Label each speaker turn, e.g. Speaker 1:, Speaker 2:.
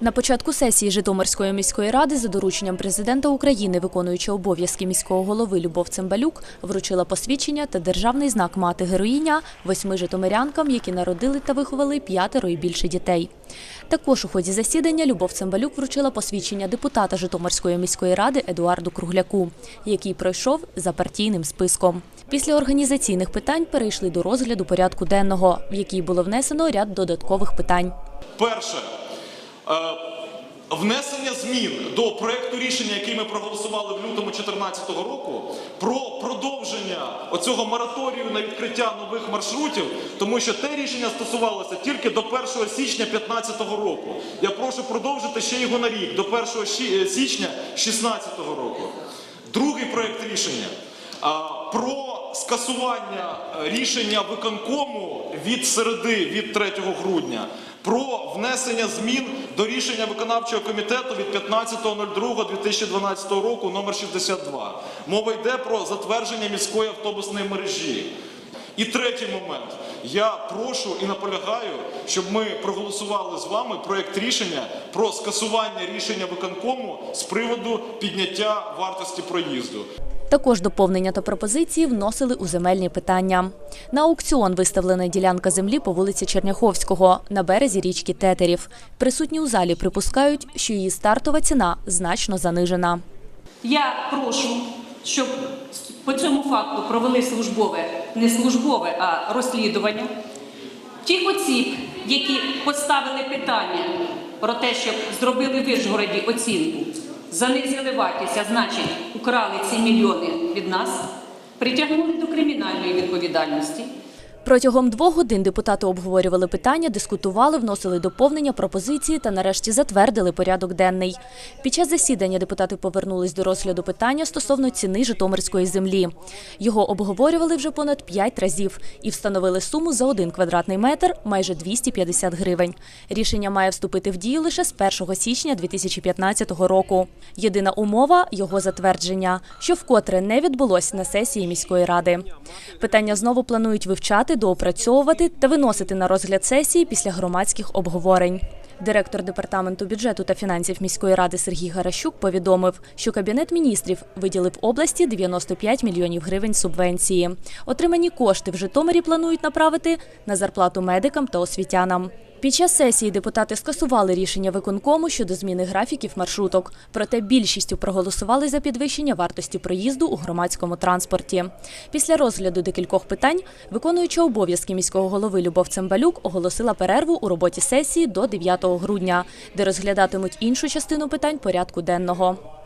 Speaker 1: На початку сесії Житомирської міської ради за дорученням президента України, виконуючи обов'язки міського голови Любов Цимбалюк, вручила посвідчення та державний знак мати героїня восьми житомирянкам, які народили та виховали п'ятеро і більше дітей. Також у ході засідання Любов Цимбалюк вручила посвідчення депутата Житомирської міської ради Едуарду Кругляку, який пройшов за партійним списком. Після організаційних питань перейшли до розгляду порядку денного, в який було внесено ряд додаткових питань.
Speaker 2: Перше. Е, Внесення змін до проекту рішення, який ми проголосували в лютому 2014 року, про продовження оцього мораторію на відкриття нових маршрутів, тому що те рішення стосувалося тільки до 1 січня 2015 року. Я прошу продовжити ще його на рік, до 1 січня 2016 року. Другий проект рішення про скасування е, рішення виконкому від середи, від 3 грудня, про внесення змін до рішення виконавчого комітету від 15.02.2012 року номер 62. Мова йде про затвердження міської автобусної мережі. І третій момент. Я прошу і наполягаю, щоб ми проголосували з вами проект рішення про скасування рішення виконкому з приводу підняття вартості проїзду.
Speaker 1: Також доповнення та пропозиції вносили у земельні питання. На аукціон виставлена ділянка землі по вулиці Черняховського на березі річки Тетерів. Присутні у залі припускають, що її стартова ціна значно занижена.
Speaker 3: Я прошу, щоб по цьому факту провели службове, не службове, а розслідування тих осіб, які поставили питання про те, щоб зробили в Вишгороді оцінку, занизили вартість, а значить, украли ці мільйони від нас, притягнули до кримінальної відповідальності.
Speaker 1: Протягом двох годин депутати обговорювали питання, дискутували, вносили доповнення, пропозиції та нарешті затвердили порядок денний. Під час засідання депутати повернулись до розгляду питання стосовно ціни Житомирської землі. Його обговорювали вже понад п'ять разів і встановили суму за один квадратний метр майже 250 гривень. Рішення має вступити в дію лише з 1 січня 2015 року. Єдина умова його затвердження, що вкотре не відбулось на сесії міської ради. Питання знову планують вивчати, доопрацьовувати та виносити на розгляд сесії після громадських обговорень. Директор департаменту бюджету та фінансів міської ради Сергій Гаращук повідомив, що кабінет міністрів виділив області 95 мільйонів гривень субвенції. Отримані кошти в Житомирі планують направити на зарплату медикам та освітянам. Під час сесії депутати скасували рішення виконкому щодо зміни графіків маршруток. Проте більшістю проголосували за підвищення вартості проїзду у громадському транспорті. Після розгляду декількох питань, виконуюча обов'язки міського голови Любов Цимбалюк оголосила перерву у роботі сесії до 9 грудня, де розглядатимуть іншу частину питань порядку денного.